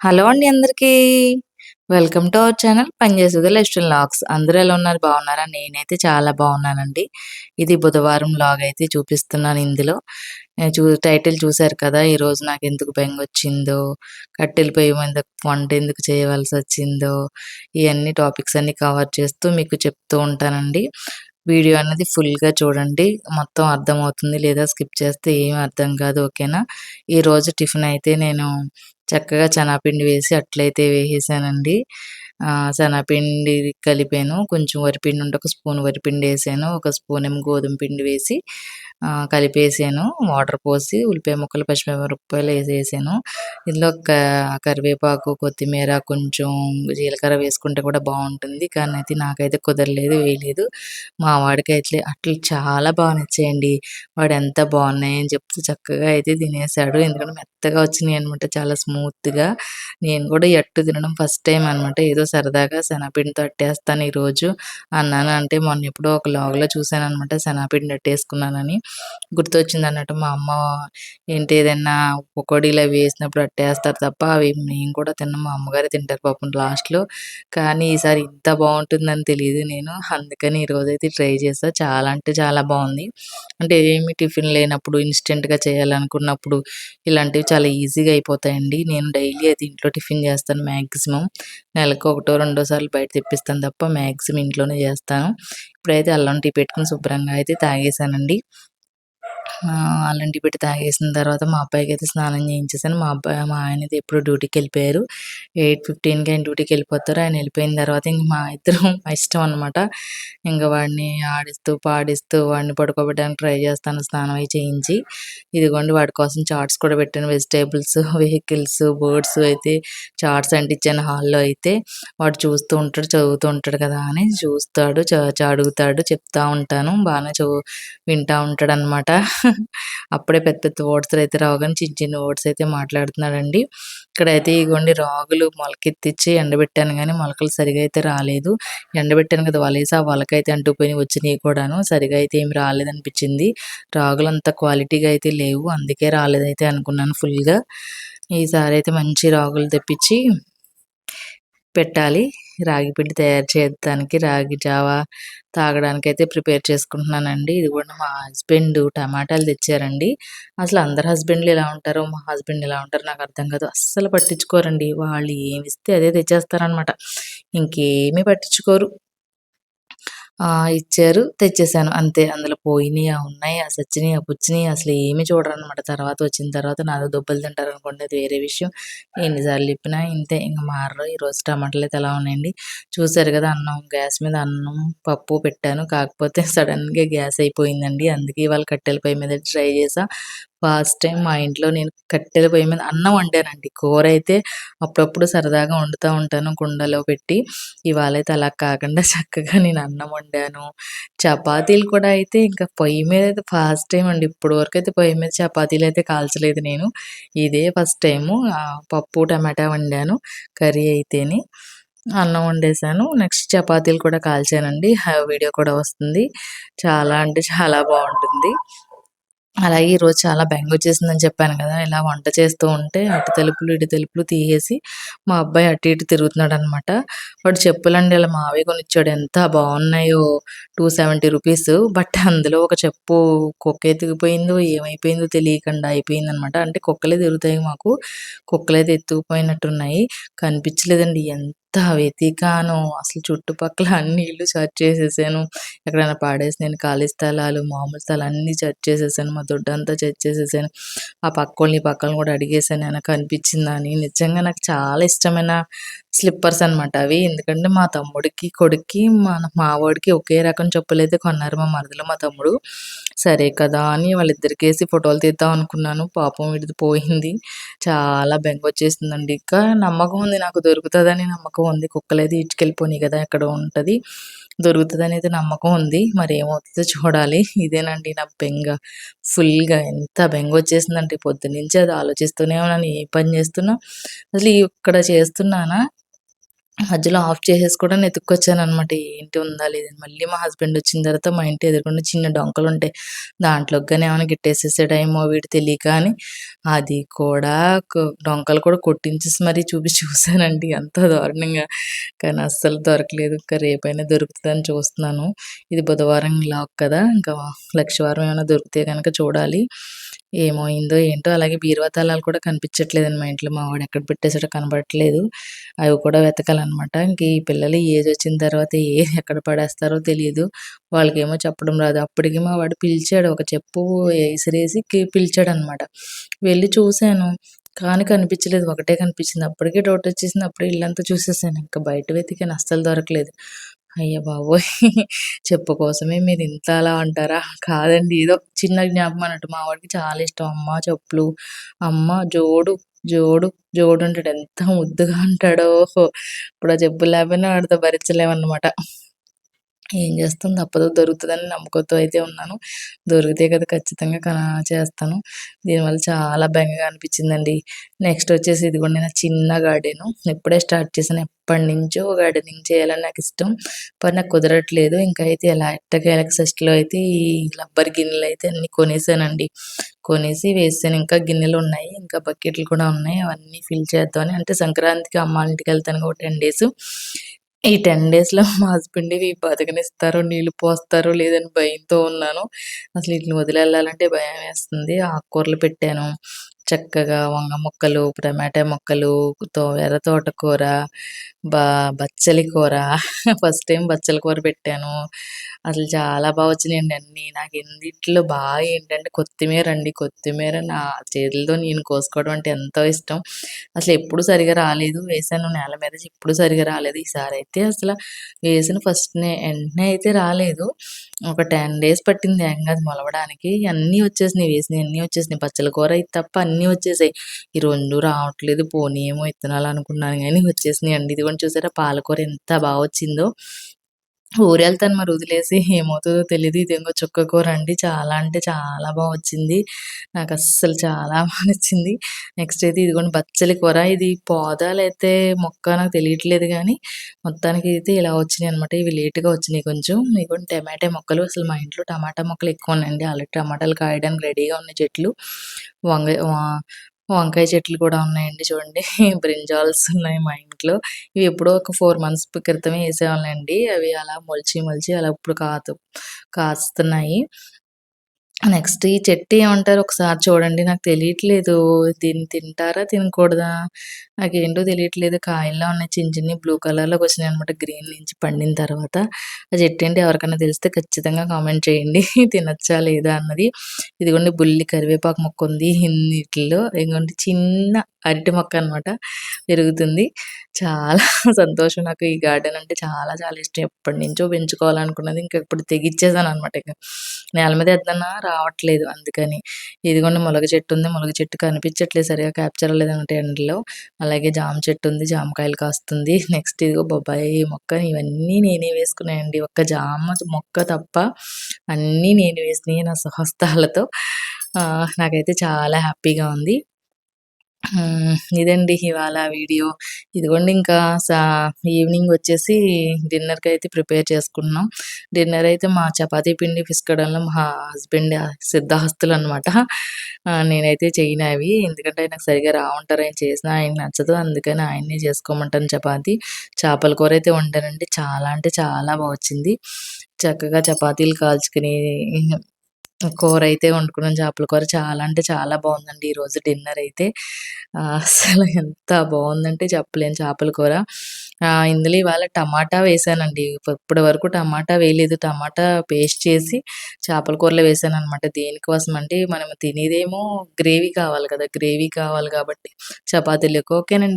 Hello అండి అందరికీ. Welcome to our channel పనిచేసేది లెస్టన్ లాగ్స్. అందరూ ఎలా ఉన్నారు? బాగున్నారా? నేనైతే చాలా బాగున్నానండి. ఇది బుధవారం లాగ్ అయితే చూపిస్తున్నాను ఇందులో. చూ టైటిల్ చూశారు కదా! ఈరోజు నాకు ఎందుకు బెంగ వచ్చిందో కట్టెలు పొయ్యి మీద వంట ఎందుకు చేయవలసి వచ్చిందో ఇవన్నీ టాపిక్స్ అన్నీ కవర్ చేస్తూ మీకు చెప్తూ ఉంటానండి. వీడియో అనేది ఫుల్‌గా చూడండి. మొత్తం అర్థమవుతుంది. లేదా స్కిప్ చేస్తే ఏం అర్థం కాదు. ఓకేనా? ఈరోజు టిఫిన్ అయితే నేను చక్కగా శనగపిండి వేసి అట్లయితే వేసేసానండి. శనగపిండి కలిపాను. కొంచెం వరిపిండి ఉంటే ఒక స్పూన్ వరిపిండి వేసాను ఒక స్పూన్ ఏమో గోధుమ పిండి వేసి కలిపేసాను. వాటర్ పోసి ఉల్లిపాయ ముక్కలు, పచ్చిమిరపకాయలు వేసేసాను ఇందులో క కరివేపాకు, కొత్తిమీర, కొంచెం జీలకర్ర వేసుకుంటే కూడా బాగుంటుంది కానీ అయితే నాకైతే కుదరలేదు. వేయలేదు. మా వాడికి అయితే అట్లు చాలా బాగా నచ్చాయండి. వాడు ఎంత బాగున్నాయని చెప్తూ చక్కగా అయితే తినేసాడు. ఎందుకంటే మెత్తగా వచ్చినాయన్నమాట. చాలా స్మూత్‌గా. నేను కూడా ఎట్టు తినడం ఫస్ట్ టైం అనమాట. ఏదో సరదాగా శనగపిండితో అట్టేస్తాను ఈరోజు అన్నాను. అంటే మొన్న ఎప్పుడో ఒక లాగ్‌లో అనమాట శనగపిండి అట్టేసుకున్నానని. గుర్తొచ్చిందన్నట్టు మా అమ్మ ఏంటి ఏదైనా పకోడీలు అవి వేసినప్పుడు అట్టేస్తారు తప్ప అవి మేము కూడా తినము. మా అమ్మగారే తింటారు పాపం లాస్ట్‌లో. కానీ ఈసారి ఇంత బాగుంటుందని తెలియదు నేను. అందుకని ఈరోజైతే ట్రై చేస్తా చాలా అంటే చాలా బాగుంది అంటే ఏమి టిఫిన్ లేనప్పుడు ఇన్‌స్టెంట్‌గా చేయాలనుకున్నప్పుడు ఇలాంటివి చాలా ఈజీగా అయిపోతాయండి. నేను డైలీ అయితే ఇంట్లో టిఫిన్ చేస్తాను మ్యాక్సిమం నెలకు ఒకటో, రెండో సార్లు బయట తెప్పిస్తాను తప్ప మ్యాక్సిమం ఇంట్లోనే చేస్తాను. ఇప్పుడైతే అల్లం టీ పెట్టుకొని శుభ్రంగా అయితే తాగేసానండి. ఆహ్, అల్లం టీ పెట్టి తాగేసిన తర్వాత మా అబ్బాయికి అయితే స్నానం చేయించేసాను. మా అబ్బాయి మా ఆయన అయితే ఎప్పుడు డ్యూటీకి వెళ్ళిపోయారు ఎయిట్ ఫిఫ్టీన్కి ఆయన డ్యూటీకెళ్ళిపోతారు. ఆయన వెళ్ళిపోయిన తర్వాత ఇంక మా ఇద్దరం ఇష్టం అనమాట. ఇంకా వాడిని ఆడిస్తూ, పాడిస్తూ వాడిని పడుకోబెట్టడానికి ట్రై చేస్తాను స్నానం అయి చేయించి. ఇదిగోండి వాడి కోసం చార్ట్స్ కూడా పెట్టాను. వెజిటేబుల్స్ వెహికల్స్, బర్డ్స్ అయితే చార్ట్స్ అంటించాను హాల్‌లో అయితే. వాడు చూస్తూ ఉంటాడు, చదువుతూ ఉంటాడు కదా అని చూస్తాడు, చ చ అడుగుతాడు, చెప్తా ఉంటాను. బాగానే చు వింటా ఉంటాడనమాట. అప్పుడే పెద్ద పెద్ద అయితే రావు గానీ చిన్న చిన్న ఓట్స్ అయితే మాట్లాడుతున్నాడండి. ఇక్కడైతే ఇగోండి రాగులు మొలకెత్తిచ్చి ఎండబెట్టాను కానీ మొలకలు సరిగా అయితే రాలేదు. ఎండబెట్టాను కదా వలేసి ఆ వలకైతే అంటుకుపోయినయి వచ్చినాయి కూడాను. సరిగా అయితే ఏమి రాలేదనిపించింది. రాగులు అంత క్వాలిటీగా అయితే లేవు. అందుకే రాలేదైతే అనుకున్నాను ఫుల్‌గా. ఈసారి అయితే మంచి రాగులు తెప్పించి పెట్టాలి. రాగి పిండి తయారు చేయడానికి రాగి జావా తాగడానికి అయితే ప్రిపేర్ చేసుకుంటున్నానండి. కూడా మా హస్బెండ్ టమాటాలు తెచ్చారండి. అసలు అందరు హస్బెండ్‌లు ఎలా ఉంటారో, మా హస్బెండ్ ఎలా ఉంటారో నాకు అర్థం కాదు. అస్సలు పట్టించుకోరండి. వాళ్ళు ఏమిస్తే అదే తెచ్చేస్తారనమాట. ఇంకేమీ పట్టించుకోరు. ఆ! ఇచ్చారు. తెచ్చేసాను అంతే. అందులో పోయినాయి ఉన్నాయి ఆ సచ్చినాయి ఆ పుచ్చినాయి అసలు ఏమి చూడరనమాట. తర్వాత వచ్చిన తర్వాత నాదో తింటారు అనుకోండి అది వేరే విషయం. ఎన్ని సార్లు చెప్పినా ఇంతే ఇంక మారరు. ఈరోజు టమాటాలైతే ఎలా ఉన్నాయండి. చూసారు కదా అన్నం గ్యాస్ మీద అన్నం, పప్పు పెట్టాను. కాకపోతే సడన్గా గ్యాస్ అయిపోయిందండి. అందుకే ఇవాళ కట్టెల పొయ్యి మీద ట్రై చేసా ఫస్ట్ టైం మా ఇంట్లో నేను కట్టెల పొయ్యి మీద అన్నం వండానండి. కూర అయితే అప్పుడప్పుడు సరదాగా వండుతూ ఉంటాను కుండలో పెట్టి. ఇవాళైతే అలా కాకుండా చక్కగా నేను అన్నం వండాను. చపాతీలు కూడా అయితే ఇంకా పొయ్యి మీద అయితే ఫస్ట్ టైం అండి. ఇప్పటి అయితే పొయ్యి మీద చపాతీలు అయితే కాల్చలేదు నేను. ఇదే ఫస్ట్ టైము. పప్పు, టమాటా వండాను. కర్రీ అయితేనే అన్నం వండేసాను. నెక్స్ట్ చపాతీలు కూడా కాల్చానండి. వీడియో కూడా వస్తుంది. చాలా అంటే చాలా బాగుంటుంది అలాగే ఈరోజు చాలా బెంగ వచ్చేసిందని చెప్పాను కదా! ఇలా వంట చేస్తూ ఉంటే అటు తలుపులు, ఇటు తలుపులు తీసేసి మా అబ్బాయి అటు ఇటు తిరుగుతున్నాడు అనమాట వాడు చెప్పులండి ఇలా మావి కొనిచ్చాడు. ఎంత బాగున్నాయో టూ సెవెంటీ రూపీస్ బట్ అందులో ఒక చెప్పు కుక్క ఎత్తుకుపోయిందో, ఏమైపోయిందో తెలియకుండా అయిపోయిందనమాట. అంటే కుక్కలే తిరుగుతాయి మాకు. కుక్కలైతే ఎత్తుకుపోయినట్టున్నాయి. కనిపించలేదండి. ఎంత వెతికానో అసలు చుట్టుపక్కల అన్ని ఇల్లు సెర్చ్ చేసేసాను. ఎక్కడైనా పాడేసినయని ఖాళీ స్థలాలు, మామూలు స్థలాలు అన్నీ సెర్చ్ చేసేసాను. మా దొడ్డంతా సెర్చ్ చేసేసాను. ఆ పక్కోళ్ళని, ఈ కూడా అడిగేసాను ఏమైనా కనిపించిందా అని. నిజంగా నాకు చాలా ఇష్టమైన స్లిప్పర్స్ అనమాట అవి. ఎందుకంటే మా తమ్ముడికి, కొడుక్కి, మన మావాడికి ఒకే రకం చెప్పులైతే కొన్నారు మా మరదలు, మా తమ్ముడు. సరే కదా అని వాళ్ళిద్దరికి వేసి ఫోటోలు తీద్దాం అనుకున్నాను. పాపం వీడిది పోయింది. చాలా బెంగ వచ్చేసిందండి ఇంకా నమ్మకం ఉంది నాకు దొరుకుతుందని నమ్మకం ఉంది. కుక్కలైతే ఈడ్చుకెళ్ళిపోనియి కదా! ఎక్కడో ఉంటది. అనేది నమ్మకం ఉంది. మరి ఏమవుతుందో చూడాలి. ఇదేనండి నా బెంగ. ఫుల్‌గా ఎంత బెంగొచ్చేసిందంటే పొద్దున్నుంచి అది ఆలోచిస్తూనే ఉన్నాను. ఏ పని చేస్తున్నా అసలు ఇక్కడ చేస్తున్నానా మధ్యలో ఆఫ్ చేసేసి కూడా వెతుక్కొచ్చాననమాట. ఏంటి ఉందా లేదని. మళ్ళీ మా హస్బెండ్ వచ్చిన తర్వాత మా ఇంటి ఎదుర్కొన్న చిన్న డొంకలు ఉంటాయి దాంట్లోగానే ఏమైనా గిట్టేసేసాడేమో వీడు తెలియక అని అది కూడా డొంకలు కూడా కొట్టించేసి మరీ చూపి చూశానండి ఎంత దారుణంగా. కానీ అస్సలు దొరకలేదు. ఇంకా రేపైనా దొరుకుతుందని చూస్తున్నాను. ఇది బుధవారం లాక్ కదా! ఇంకా లక్షవారం ఏమైనా దొరికితే కనుక చూడాలి. ఏమైందో ఏంటో అలాగే బీరువా తాళాలు కూడా కనిపించట్లేదండి మా ఇంట్లో. మా వాడు ఎక్కడ పెట్టేసాడో కనబడట్లేదు అవి కూడా వెతకాలన్నమాట ఇంక ఈ పిల్లలు ఏజ్ వచ్చిన తర్వాత ఏది ఎక్కడ పడేస్తారో తెలియదు వాళ్ళకేమో చెప్పడం రాదు. అప్పటికి మా వాడు పిలిచాడు. ఒక చెప్పు ఇసిరేసి పిలిచాడు అనమాట వెళ్ళి చూసాను. కానీ కనిపించలేదు. ఒకటే కనిపించింది. అప్పటికే డౌట్ వచ్చేసింది. అప్పుడే ఇల్లంతా చూసేసాను. ఇంకా బయట వెతికాను అస్సలు దొరకలేదు. అయ్య బాబోయ్! చెప్పు కోసమే మీరు ఇంత అలా అంటారా? కాదండి. ఏదో చిన్న జ్ఞాపకం అన్నట్టు. మా వాడికి చాలా ఇష్టం. అమ్మ చెప్పులు, అమ్మ జోడు, జోడు, జోడు అంటాడు. ఎంత ముద్దుగా అంటాడో! ఇప్పుడు ఆ చెప్పులు లేకపోయినా వాడితో భరించలేమన్నమాట. ఏం చేస్తాం తప్పదు. దొరుకుతుందని నమ్మకంతో అయితే ఉన్నాను. దొరికితే కదా ఖచ్చితంగా చేస్తాను. దీనివల్ల చాలా బెంగగా అనిపించిందండి. నెక్స్ట్ వచ్చేసి ఇదిగో నేను చిన్న గార్డెను. ఇప్పుడే స్టార్ట్ చేశాను. ఎప్పటినుంచో గార్డెనింగ్ చేయాలని నాకు ఇష్టం పని నాకు కుదరట్లేదు. ఇంకా అయితే ఎలా ఎట్టకేలకు షష్ఠిలో అయితే ఈ రబ్బర్ గిన్నెలు అయితే అన్ని కొనేసానండి. కొనేసి వేసాను. ఇంకా గిన్నెలు ఉన్నాయి ఇంకా బకెట్లు కూడా ఉన్నాయి. అవన్నీ ఫిల్ చేద్దామని అంటే సంక్రాంతికి అమ్మ ఇంటికి వెళ్తాను ఒక 10 డేస్. ఈ 10 డేస్‌లో మా హస్బెండ్ బతకనిస్తారో, నీళ్ళు పోస్తారో లేదని భయంతో ఉన్నాను. అసలు ఈటిని భయం వేస్తుంది ఆకుకూరలు పెట్టాను. చక్కగా వంగ ముక్కలు టమాటా ముక్కలు తో ఎర్ర తోటకూర, బా బచ్చలి కూర ఫస్ట్ టైం బచ్చలి కూర పెట్టాను. అసలు చాలా బాగా వచ్చినాయండి అన్ని నాకు ఎన్నిట్లో బాగా ఏంటంటే కొత్తిమీర అండి. కొత్తిమీర నా చేతులతో నేను కోసుకోవడం అంటే ఎంతో ఇష్టం. అసలు ఎప్పుడు సరిగా రాలేదు. వేసాను నేల మీద ఎప్పుడు సరిగా రాలేదు. ఈసారి అయితే అసలు వేసిన ఫస్ట్ వెంటనే అయితే రాలేదు. ఒక 10 డేస్ పట్టింది ఏం అది మొలవడానికి. అన్నీ వచ్చేసినాయి. వేసినయన్నీ వచ్చేసినాయి. బచ్చలి కూర అయితే తప్ప అన్నీ వచ్చేసాయి. ఈ రెండు రావట్లేదు. పోనీ ఏమో ఇత్తనాలు అనుకున్నాను కానీ వచ్చేసాయి అండి ఇది ఇదిగోండి చూసారా పాలకూర ఎంత బాగా వచ్చిందో. ఊరెళ్తాను మరి వదిలేసి ఏమవుతుందో తెలియదు ఇదేమో చుక్క కూర అండి. చాలా అంటే చాలా బాగా వచ్చింది. నాకు అస్సలు చాలా బాగా నచ్చింది. నెక్స్ట్ అయితే ఇదిగోండి బచ్చలి కూర. ఇది పోదా మొక్క నాకు తెలియట్లేదు కానీ మొత్తానికి అయితే ఇలా వచ్చినాయన్నమాట. ఇవి లేట్‌గా వచ్చినాయి కొంచెం. ఇదిగోండి టమాటా మొక్కలు అసలు మా ఇంట్లో టమాటా మొక్కలు ఎక్కువ ఉన్నాయండి. ఆల్రెడీ టమాటాలు కాయడానికి రెడీగా ఉన్నాయి చెట్లు. వంగ వంకాయ చెట్లు కూడా ఉన్నాయండి చూడండి. బ్రింజాల్స్ ఉన్నాయి మా ఇంట్లో. ఇవి ఎప్పుడో ఒక ఫోర్ మంత్స్ క్రితమే ఏసానులేండి. అవి అలా మొలిచి మొలిచి అలా ఇప్పుడు కాతు కాస్తున్నాయి. నెక్స్ట్ ఈ చెట్టు ఏమంటారు ఒకసారి చూడండి. నాకు తెలియట్లేదు. దీన్ని తింటారా? తినకూడదా? నాకేంటో తెలియట్లేదు. కాయల్లో ఉన్నాయి. చిన్న చిన్న బ్లూ కలర్‌లోకి వచ్చినాయన్నమాట గ్రీన్ నుంచి పండిన తర్వాత. ఆ చెట్టు ఏంటి ఎవరికైనా తెలిస్తే ఖచ్చితంగా కామెంట్ చేయండి. తినొచ్చా? లేదా? అన్నది. ఇదిగోండి బుల్లి కరివేపాకు మొక్క ఉంది. ఇన్నిటిలో ఇదిగోండి చిన్న అరటి మొక్క అన్నమాట. పెరుగుతుంది. చాలా సంతోషం నాకు ఈ గార్డెన్ అంటే చాలా చాలా ఇష్టం. ఎప్పటి నుంచో పెంచుకోవాలనుకున్నది. ఇంకా ఇప్పుడు తెగిచ్చేసానన్నమాట ఇక. నేల మీద ఏద్దన్నా రావట్లేదు అందుకని. ఇదిగోండి ములగ చెట్టు ఉంది. ములగ చెట్టు కనిపించట్లేదు సరిగ్గా క్యాప్చర్ లేదన్నమాట ఎండలో. అలాగే జామ చెట్టు ఉంది. జామకాయలు కాస్తుంది. నెక్స్ట్ ఇదిగో బొబ్బాయి మొక్క ఇవన్నీ నేనే వేసుకున్నాయండి ఒక్క జామ మొక్క తప్ప అన్నీ నేను వేసినాయి నా స్వహస్తాలతో. నాకైతే చాలా హ్యాపీగా ఉంది. ఇదండి ఇవాళ వీడియో. ఇదిగోండి ఇంకా సా ఈవినింగ్ వచ్చేసి డిన్నర్కి అయితే ప్రిపేర్ చేసుకుంటున్నాం. డిన్నర్ అయితే మా చపాతీ పిండి పిసకడంలో మా హస్బెండ్ సిద్ధహస్తులు అనమాట నేనైతే చేయను అవి. ఎందుకంటే ఆయనకు సరిగా రావుంటారు ఆయన చేసినా ఆయన నచ్చదు. అందుకని ఆయన్నే చేసుకోమంటాను చపాతీ. చేపల కూర అయితే వండానండి. చాలా అంటే చాలా బాగా వచ్చింది. చక్కగా చపాతీలు కాల్చుకుని కూర అయితే వండుకున్నాం చేపల కూర చాలా అంటే చాలా బాగుందండి ఈరోజు డిన్నర్ అయితే. అసలు ఎంత బాగుందంటే చెప్పలేను చేపల కూర. ఇందులో ఇవాళ టమాటా వేసానండి. ఇప్పటి వరకు టమాటా వేయలేదు. టమాటా పేస్ట్ చేసి చేపల కూరలో వేసాను అనమాట దేనికోసం అంటే మనం తినేదేమో గ్రేవీ కావాలి కదా! గ్రేవీ కావాలి కాబట్టి చపాతీలకి ఓకేనండి.